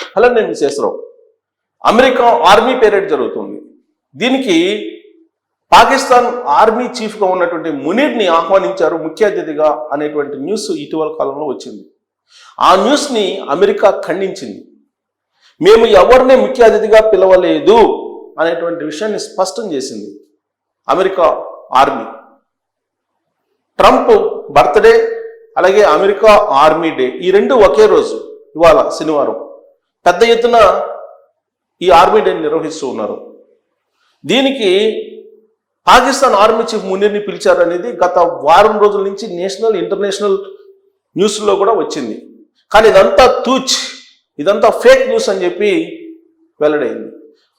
Hello నేను విశేషరావు America army parade జరుగుతుంది. దీనికి పాకిస్తాన్ ఆర్మీ చీఫ్గా ఉన్నటువంటి మునీర్ని ఆహ్వానించారు ముఖ్య అతిథిగా అనేటువంటి న్యూస్ ఇటీవల కాలంలో వచ్చింది. ఆ న్యూస్ని అమెరికా ఖండించింది. మేము ఎవరిని ముఖ్య అతిథిగా పిలవలేదు అనేటువంటి విషయాన్ని స్పష్టం చేసింది అమెరికా ఆర్మీ. ట్రంప్ బర్త్డే అలాగే అమెరికా ఆర్మీ డే ఈ రెండు ఒకే రోజు ఇవాళ శనివారం. పెద్ద ఎత్తున ఈ ఆర్మీ డేని నిర్వహిస్తూ ఉన్నారు. దీనికి పాకిస్తాన్ ఆర్మీ చీఫ్ మునీర్ని పిలిచారు అనేది గత వారం రోజుల నుంచి నేషనల్ ఇంటర్నేషనల్ న్యూస్లో కూడా వచ్చింది. కానీ ఇదంతా తూచ్ ఇదంతా ఫేక్ న్యూస్ అని చెప్పి వెల్లడైంది.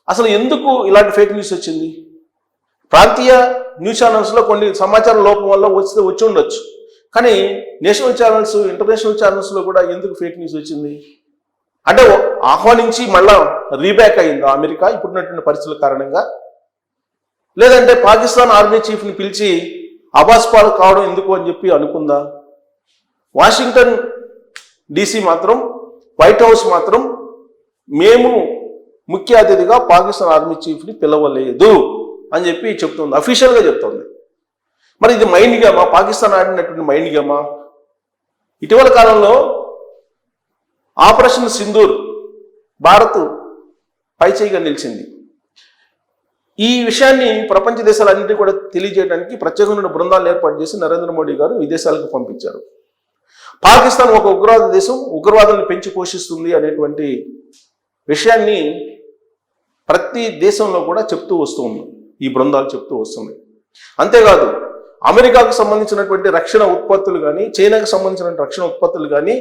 అసలు ఎందుకు ఇలాంటి ఫేక్ న్యూస్ వచ్చింది? ప్రాంతీయ న్యూస్ ఛానల్స్లో కొన్ని సమాచార లోపం వల్ల వచ్చి వచ్చి ఉండొచ్చు. కానీ నేషనల్ ఛానల్స్ ఇంటర్నేషనల్ ఛానల్స్లో కూడా ఎందుకు ఫేక్ న్యూస్ వచ్చింది? అంటే ఆహ్వానించి మళ్ళా రీబ్యాక్ అయిందా అమెరికా ఇప్పుడున్నటువంటి పరిస్థితుల కారణంగా? లేదంటే పాకిస్తాన్ ఆర్మీ చీఫ్ని పిలిచి అబాస్పాలు కావడం ఎందుకు అని చెప్పి అనుకుందా? వాషింగ్టన్ డీసీ మాత్రం వైట్ హౌస్ మాత్రం మేము ముఖ్య అతిథిగా పాకిస్తాన్ ఆర్మీ చీఫ్ని పిలవలేదు అని చెప్పి చెప్తుంది అఫీషియల్గా చెప్తుంది. మరి ఇది మైండ్ గేమా? పాకిస్తాన్ ఆడినటువంటి మైండ్ గేమా? ఇటీవల కాలంలో ఆపరేషన్ సింధూర్ భారత్ పైచేయిగా నిలిచింది. ఈ విషయాన్ని ప్రపంచ దేశాలన్నింటినీ కూడా తెలియజేయడానికి ప్రత్యేకమైన బృందాలు ఏర్పాటు చేసి నరేంద్ర మోడీ గారు విదేశాలకు పంపించారు. పాకిస్తాన్ ఒక ఉగ్రవాద దేశం ఉగ్రవాదాన్ని పెంచి పోషిస్తుంది అనేటువంటి విషయాన్ని ప్రతి దేశంలో కూడా చెప్తూ వస్తూ ఉంది ఈ బృందాలు చెప్తూ వస్తుంది అంతేకాదు అమెరికాకు సంబంధించినటువంటి రక్షణ ఉత్పత్తులు కానీ చైనాకు సంబంధించిన రక్షణ ఉత్పత్తులు కానీ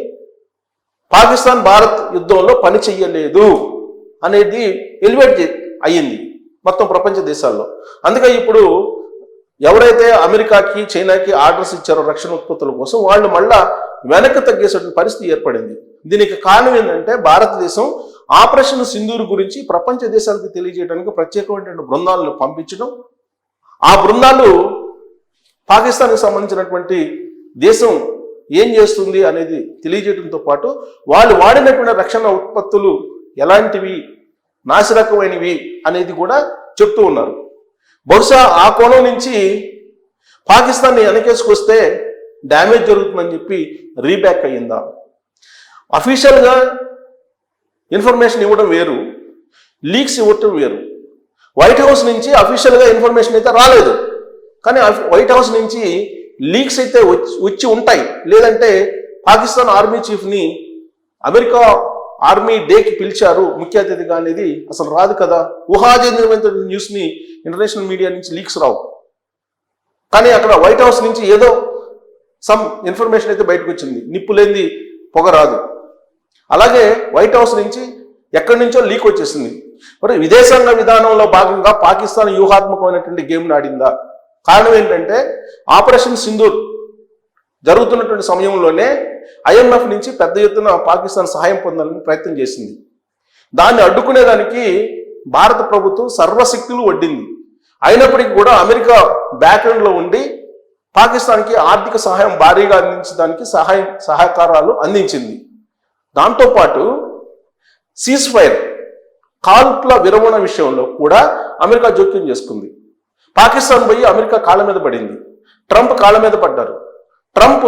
పాకిస్తాన్ భారత్ యుద్ధంలో పని చెయ్యలేదు అనేది ఎలివేట్ అయ్యింది మొత్తం ప్రపంచ దేశాల్లో. అందుకే ఇప్పుడు ఎవరైతే అమెరికాకి చైనాకి ఆర్డర్స్ ఇచ్చారో రక్షణ ఉత్పత్తుల కోసం వాళ్ళు మళ్ళా వెనక్కి తగ్గేసేటువంటి పరిస్థితి ఏర్పడింది. దీనికి కారణం ఏంటంటే భారతదేశం ఆపరేషన్ సింధూర్ గురించి ప్రపంచ దేశాలకు తెలియజేయడానికి ప్రత్యేకమైనటువంటి బృందాలను పంపించడం ఆ బృందాలు పాకిస్తాన్కి సంబంధించినటువంటి దేశం ఏం చేస్తుంది అనేది తెలియజేయడంతో పాటు వాళ్ళు వాడినటువంటి రక్షణ ఉత్పత్తులు ఎలాంటివి? నాశరకమైనవి అనేది కూడా చెప్తూ ఉన్నారు. బహుశా ఆ కోణం నుంచి పాకిస్తాన్ని వెనకేసుకొస్తే డ్యామేజ్ జరుగుతుందని చెప్పి రీబ్యాక్ అయ్యిందా? అఫీషియల్గా ఇన్ఫర్మేషన్ ఇవ్వడం వేరు లీక్స్ ఇవ్వటం వేరు. వైట్ హౌస్ నుంచి అఫీషియల్గా ఇన్ఫర్మేషన్ అయితే రాలేదు. కానీ వైట్ హౌస్ నుంచి లీక్స్ అయితే వచ్చి వచ్చి ఉంటాయి. లేదంటే పాకిస్తాన్ ఆర్మీ చీఫ్ని అమెరికా ఆర్మీ డేకి పిలిచారు ముఖ్య అతిథిగా అనేది అసలు రాదు కదా. ఊహాజనితమైన న్యూస్ని ఇంటర్నేషనల్ మీడియా నుంచి లీక్స్ రావు. కానీ అక్కడ వైట్ హౌస్ నుంచి ఏదో సమ్ ఇన్ఫర్మేషన్ అయితే బయటకు వచ్చింది. నిప్పు లేనిది పొగ రాదు. అలాగే వైట్ హౌస్ నుంచి ఎక్కడి నుంచో లీక్ వచ్చేసింది. మరి విదేశాంగ విధానంలో భాగంగా పాకిస్తాన్ వ్యూహాత్మకమైనటువంటి గేమ్ని ఆడిందా? కారణం ఏంటంటే ఆపరేషన్ సింధూర్ జరుగుతున్నటువంటి సమయంలోనే ఐఎంఎఫ్ నుంచి పెద్ద ఎత్తున పాకిస్తాన్ సహాయం పొందాలని ప్రయత్నం చేసింది. దాన్ని అడ్డుకునేదానికి భారత ప్రభుత్వం సర్వశక్తులు వడ్డింది. అయినప్పటికీ కూడా అమెరికా బ్యాక్గ్రౌండ్లో ఉండి పాకిస్తాన్కి ఆర్థిక సహాయం భారీగా అందించడానికి సహాయం సహకారాలు అందించింది. దాంతోపాటు సీజ్ ఫైర్ కాల్పుల విరమణ విషయంలో కూడా అమెరికా జోక్యం చేసుకుంది. పాకిస్తాన్ పోయి అమెరికా కాళ్ళ మీద పడింది. ట్రంప్ కాళ్ళ మీద పడ్డారు. ట్రంప్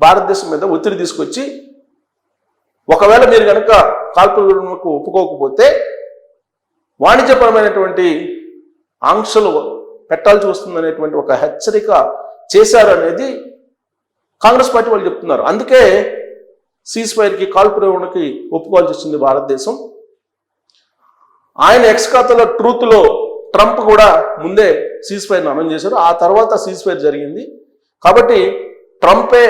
భారతదేశం మీద ఒత్తిడి తీసుకొచ్చి ఒకవేళ మీరు కనుక కాల్పుల ఒప్పుకోకపోతే వాణిజ్యపరమైనటువంటి ఆంక్షలు పెట్టాల్సి వస్తుందనేటువంటి ఒక హెచ్చరిక చేశారు అనేది కాంగ్రెస్ పార్టీ వాళ్ళు చెప్తున్నారు. అందుకే సీజ్ ఫైర్కి కాల్పు ఒప్పుకోవాల్సి వచ్చింది భారతదేశం. ఆయన ఎక్స్ ఖాతాలో ట్రూత్లో ట్రంప్ కూడా ముందే సీజ్ ఫైర్ని అనౌన్స్ చేశారు. ఆ తర్వాత సీజ్ ఫైర్ జరిగింది. కాబట్టి ట్రంపే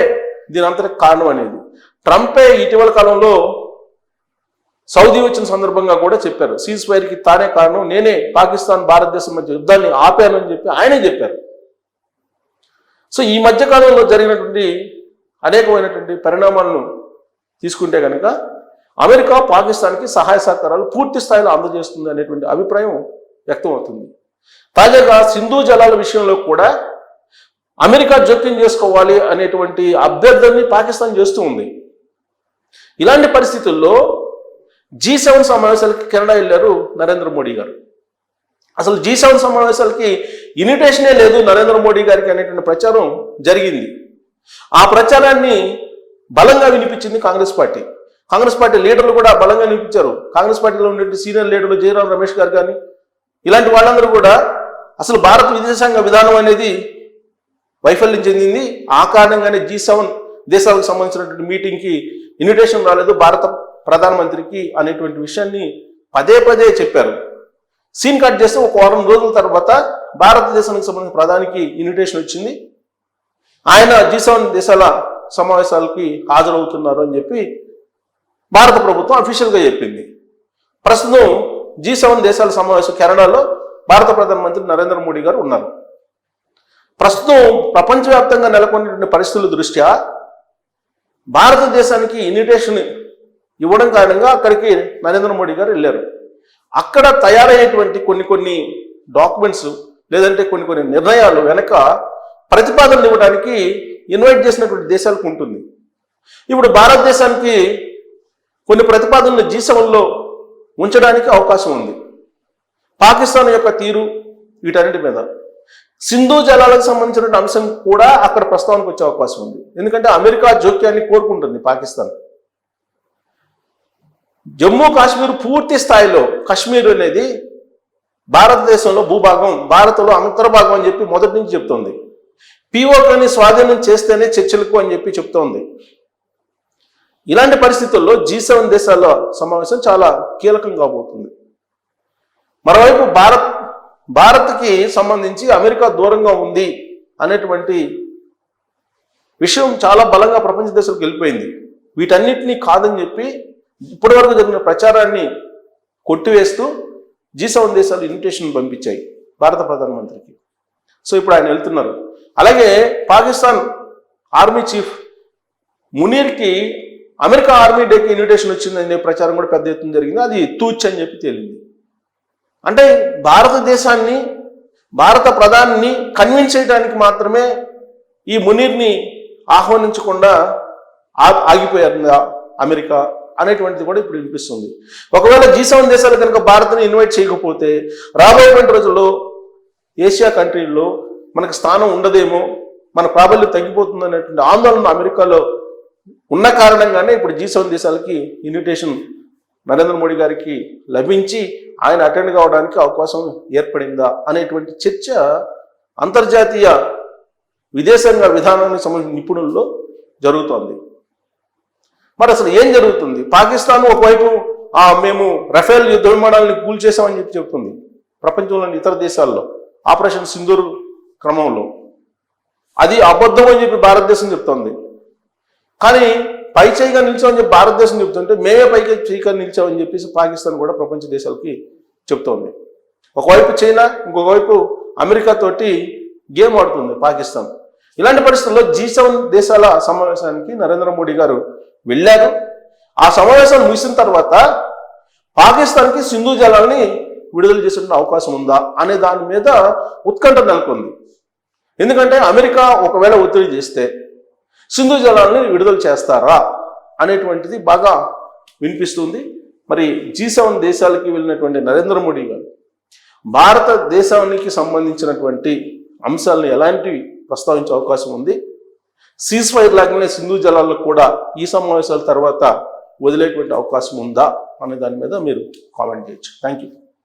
దీనంతటి కారణం అనేది. ట్రంపే ఇటీవల కాలంలో సౌదీ వచ్చిన సందర్భంగా కూడా చెప్పారు. సీజ్ ఫైర్కి తానే కారణం. నేనే పాకిస్తాన్ భారతదేశం మధ్య యుద్ధాన్ని ఆపానని చెప్పి ఆయనే చెప్పారు. సో ఈ మధ్య కాలంలో జరిగినటువంటి అనేకమైనటువంటి పరిణామాలను తీసుకుంటే కనుక అమెరికా పాకిస్తాన్కి సహాయ సహకారాలు పూర్తి స్థాయిలో అందజేస్తుంది అనేటువంటి అభిప్రాయం వ్యక్తమవుతుంది. తాజాగా సింధు జలాల విషయంలో కూడా అమెరికా జోక్యం చేసుకోవాలి అనేటువంటి అభ్యర్థుల్ని పాకిస్తాన్ చేస్తూ ఉంది. ఇలాంటి పరిస్థితుల్లో జీ సెవెన్ సమావేశాలకి కెనడా వెళ్ళారు నరేంద్ర మోడీ గారు. అసలు జీ సెవెన్ సమావేశాలకి ఇన్విటేషనే లేదు నరేంద్ర మోడీ గారికి అనేటువంటి ప్రచారం జరిగింది. ఆ ప్రచారాన్ని బలంగా వినిపించింది కాంగ్రెస్ పార్టీ. కాంగ్రెస్ పార్టీ లీడర్లు కూడా బలంగా వినిపించారు. కాంగ్రెస్ పార్టీలో ఉండే సీనియర్ లీడర్లు జయరాం రమేష్ గారు కానీ ఇలాంటి వాళ్ళందరూ కూడా అసలు భారత విదేశాంగ విధానం అనేది వైఫల్యం చెందింది. ఆ కారణంగానే జీ సెవెన్ దేశాలకు సంబంధించినటువంటి మీటింగ్కి ఇన్విటేషన్ రాలేదు. భారత ప్రధానమంత్రికి అనేటువంటి విషయాన్ని పదే పదే చెప్పారు. సీన్ కట్ చేస్తే ఒక వారం రోజుల తర్వాత భారతదేశానికి సంబంధించిన ప్రధానికి ఇన్విటేషన్ వచ్చింది. ఆయన జీ సెవెన్ దేశాల సమావేశాలకి హాజరవుతున్నారు అని చెప్పి భారత ప్రభుత్వం అఫీషియల్గా చెప్పింది. ప్రస్తుతం జీ సెవెన్ దేశాల సమావేశం కెనడాలో భారత ప్రధానమంత్రి నరేంద్ర మోడీ గారు ఉన్నారు. ప్రస్తుతం ప్రపంచవ్యాప్తంగా నెలకొన్నటువంటి పరిస్థితుల దృష్ట్యా భారతదేశానికి ఇన్విటేషన్ ఇవ్వడం కారణంగా అక్కడికి నరేంద్ర మోడీ గారు వెళ్ళారు. అక్కడ తయారయ్యేటువంటి కొన్ని కొన్ని డాక్యుమెంట్స్ లేదంటే కొన్ని కొన్ని నిర్ణయాలు వెనక ప్రతిపాదనలు ఇవ్వడానికి ఇన్వైట్ చేసినటువంటి దేశాలకు ఉంటుంది. ఇప్పుడు భారతదేశానికి కొన్ని ప్రతిపాదనలు జీ సెవెన్లో ఉంచడానికి అవకాశం ఉంది. పాకిస్తాన్ యొక్క తీరు వీటన్నిటి మీద. సింధు జలాలకు సంబంధించిన అంశం కూడా అక్కడ ప్రస్తావనకు వచ్చే అవకాశం ఉంది. ఎందుకంటే అమెరికా జోక్యాన్ని కోరుకుంటుంది పాకిస్తాన్. జమ్మూ కాశ్మీర్ పూర్తి స్థాయిలో కాశ్మీర్ అనేది భారతదేశంలో భూభాగం భారత్లో అంతర్భాగం అని చెప్పి మొదటి నుంచి చెప్తోంది. పిఓకని స్వాధీనం చేస్తేనే చర్చలకు అని చెప్పి చెప్తోంది. ఇలాంటి పరిస్థితుల్లో జీ సెవెన్ దేశాల సమావేశం చాలా కీలకం కాబోతుంది మరోవైపు భారత్ భారత్కి సంబంధించి అమెరికా దూరంగా ఉంది అనేటువంటి విషయం చాలా బలంగా ప్రపంచ దేశాలకు వెళ్ళిపోయింది. వీటన్నిటినీ కాదని చెప్పి ఇప్పటి వరకు జరిగిన ప్రచారాన్ని కొట్టివేస్తూ జీ సెవెన్ దేశాలు ఇన్విటేషన్ పంపించాయి భారత ప్రధానమంత్రికి. సో ఇప్పుడు ఆయన వెళ్తున్నారు. అలాగే పాకిస్తాన్ ఆర్మీ చీఫ్ మునీర్కి అమెరికా ఆర్మీ డేకి ఇన్విటేషన్ వచ్చిందనే ప్రచారం కూడా పెద్ద ఎత్తున జరిగింది. అది తూచ్ అని చెప్పి తేలింది. అంటే భారతదేశాన్ని భారత ప్రధాని కన్విన్స్ చేయడానికి మాత్రమే ఈ మునీర్ని ఆహ్వానించకుండా ఆగిపోయారు అమెరికా అనేటువంటిది కూడా ఇప్పుడు వినిపిస్తుంది. ఒకవేళ జీ సెవెన్ దేశాలు కనుక భారత్ని ఇన్వైట్ చేయకపోతే రాబోయేటువంటి రోజుల్లో ఏషియా కంట్రీల్లో మనకు స్థానం ఉండదేమో మన ప్రాబల్యం తగ్గిపోతుంది అనేటువంటి ఆందోళన అమెరికాలో ఉన్న కారణంగానే ఇప్పుడు జీ సెవెన్ దేశాలకి ఇన్విటేషన్ నరేంద్ర మోడీ గారికి లభించి ఆయన అటెండ్ కావడానికి అవకాశం ఏర్పడిందా అనేటువంటి చర్చ అంతర్జాతీయ విదేశాంగ విధానానికి సంబంధించిన నిపుణుల్లో జరుగుతోంది. మరి అసలు ఏం జరుగుతుంది? పాకిస్తాన్ ఒకవైపు ఆ మేము రఫేల్ యుద్ధ విమానాలను కూల్చేసామని చెప్పి చెబుతుంది ప్రపంచంలోని ఇతర దేశాల్లో ఆపరేషన్ సింధూర్ క్రమంలో. అది అబద్ధం అని చెప్పి భారతదేశం చెప్తోంది. కానీ పై చేయిగా నిలిచామని చెప్పి భారతదేశం చెప్తుంటే మేమే పైకి చేయిగా నిలిచామని చెప్పేసి పాకిస్తాన్ కూడా ప్రపంచ దేశాలకి చెప్తోంది. ఒకవైపు చైనా ఇంకొకవైపు అమెరికా తోటి గేమ్ ఆడుతుంది పాకిస్తాన్. ఇలాంటి పరిస్థితుల్లో జీ సెవెన్ దేశాల సమావేశానికి నరేంద్ర మోడీ గారు వెళ్ళారు. ఆ సమావేశం ముగిసిన తర్వాత పాకిస్తాన్కి సింధు జలాన్ని విడుదల చేసే అవకాశం ఉందా అనే దాని మీద ఉత్కంఠ నెలకొంది. ఎందుకంటే అమెరికా ఒకవేళ ఒత్తిడి చేస్తే సింధు జలాల్ని విడుదల చేస్తారా అనేటువంటిది బాగా వినిపిస్తుంది. మరి జీ సెవెన్ దేశాలకి వెళ్ళినటువంటి నరేంద్ర మోడీ గారు భారతదేశానికి సంబంధించినటువంటి అంశాలను ఎలాంటివి ప్రస్తావించే అవకాశం ఉంది? సీజ్ ఫైర్ లాగానే సింధు జలాల్లో కూడా ఈ సమావేశాల తర్వాత వదిలేటువంటి అవకాశం ఉందా? అనే దాని మీద మీరు కామెంట్ చేయొచ్చు. Thank you